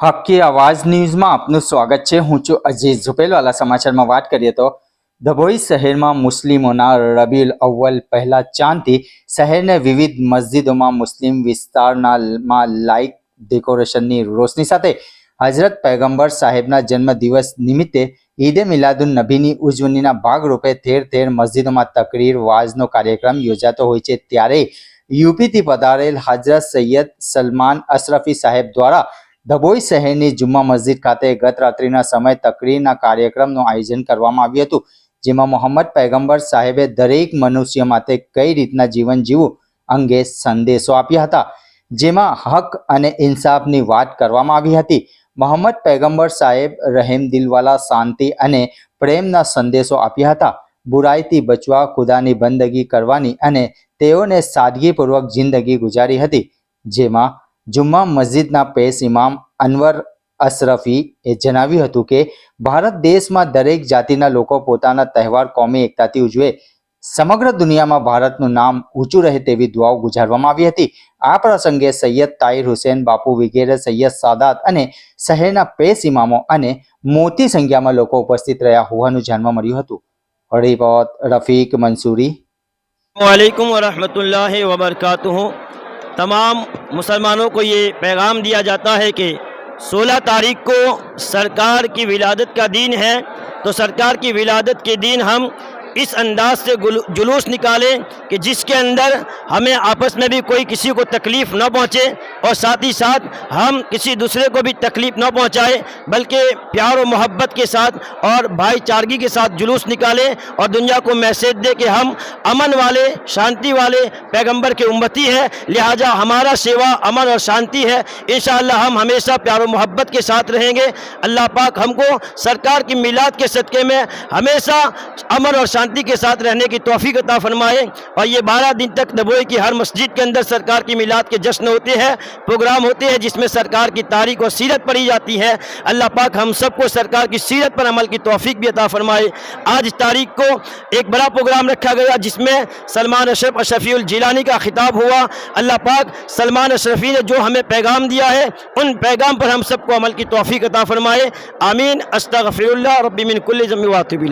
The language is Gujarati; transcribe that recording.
હક્કી આવાજ ન્યૂઝમાં આપનું સ્વાગત છે. હું છું અજીઝ ઝુપેલવાલા સમાચારમાં વાત કરીએ તો ધભોઈ શહેરમાં મુસ્લિમોના રબીલ અવ્વલ પહેલા ચાંદથી શહેરને વિવિધ મસ્જિદોમાં મુસ્લિમ વિસ્તારના માં લાઇટ ડેકોરેશનની રોશની સાથે હજરત પૈગંબર સાહેબના જન્મદિવસ નિમિત્તે ઈદે મિલાદુન નબીની ઉજવણીના ભાગરૂપે ઠેર ઠેર મસ્જિદોમાં તકરીર વાઝનો કાર્યક્રમ યોજાતો હોય છે. ત્યારે યુપીથી પધારેલ હજરત સૈયદ સલમાન અશરફી સાહેબ દ્વારા ડભોઈ શહેરની જુમ્મા મસ્જિદ ખાતે ગત રાત્રિના સમય તકરીરના કાર્યક્રમનું આયોજન કરવામાં આવ્યું હતું, જેમાં મોહમ્મદ પૈગંબર સાહેબે દરેક મનુષ્ય માટે કઈ રીતના જીવન જીવવું અંગે સંદેશો આપ્યા હતા, જેમાં હક અને ઇન્સાફની વાત કરવામાં આવી હતી. મોહમ્મદ પૈગંબર સાહેબ રહેમ દિલવાલા, શાંતિ અને પ્રેમના સંદેશો આપ્યા હતા. બુરાઈથી બચવા, ખુદાની બંદગી કરવાની અને તેઓને સાદગીપૂર્વક જિંદગી ગુજારી હતી, જેમાં જુમ્મા મસ્જિદના પેશ ઇમામ અનવર અશરફી એ જણાવ્યું હતું કે, ભારત દેશમાં દરેક જાતિના લોકો પોતાના તહેવાર કોમી એકતાથી ઉજવે. સમગ્ર દુનિયામાં ભારતનું નામ ઊંચું રહે તેવી દુઆઓ ગુજારવામાં આવી હતી. આ પ્રસંગે સૈયદ તાહિર હુસેન, બાપુ વિગેરે, સૈયદ સાદાત અને શહેરના પેશ ઇમામો અને મોટી સંખ્યામાં લોકો ઉપસ્થિત રહ્યા હોવાનું જાણવા મળ્યું હતું. હળીપોત રફીક મંસૂરી. વાલેકુમ વરહમતુલ્લાહ વબરકાતુહ. तमाम मुसलमानों को ये पैगाम दिया जाता है कि 16 तारीख को सरकार की विलादत का दिन है तो सरकार की विलादत के दिन हम اس انداز سے جلوس نکالیں کہ جس کے اندر ہمیں آپس میں بھی کوئی کسی کو تکلیف نہ پہنچے اور ساتھ ہی ساتھ ہم کسی دوسرے کو بھی تکلیف نہ پہنچائے، بلکہ پیار و محبت کے ساتھ اور بھائی چارگی کے ساتھ جلوس نکالیں اور دنیا کو میسج دے کہ ہم امن والے، شانتی والے پیغمبر کے امتی ہیں۔ لہٰذا ہمارا سیوا امن اور شانتی ہے۔ انشاءاللہ ہم ہمیشہ پیار و محبت کے ساتھ رہیں گے۔ اللہ پاک ہم کو سرکار کی میلاد کے صدقے میں ہمیشہ امن اور شانتی شانتی کے ساتھ رہنے کی توفیق عطا فرمائے۔ اور یہ بارہ دن تک نبوئی کی ہر مسجد کے اندر سرکار کی میلاد کے جشن ہوتے ہیں، پروگرام ہوتے ہیں، جس میں سرکار کی تاریخ اور سیرت پڑھی جاتی ہے۔ اللہ پاک ہم سب کو سرکار کی سیرت پر عمل کی توفیق بھی عطا فرمائے۔ آج تاریخ کو ایک بڑا پروگرام رکھا گیا، جس میں سلمان اشرف اشرفی الجیلانی کا خطاب ہوا۔ اللہ پاک سلمان اشرفی نے جو ہمیں پیغام دیا ہے، ان پیغام پر ہم سب کو عمل کی توفیق عطا فرمائے۔ آمین۔ استغفر اللہ رب من کل ذنب واتب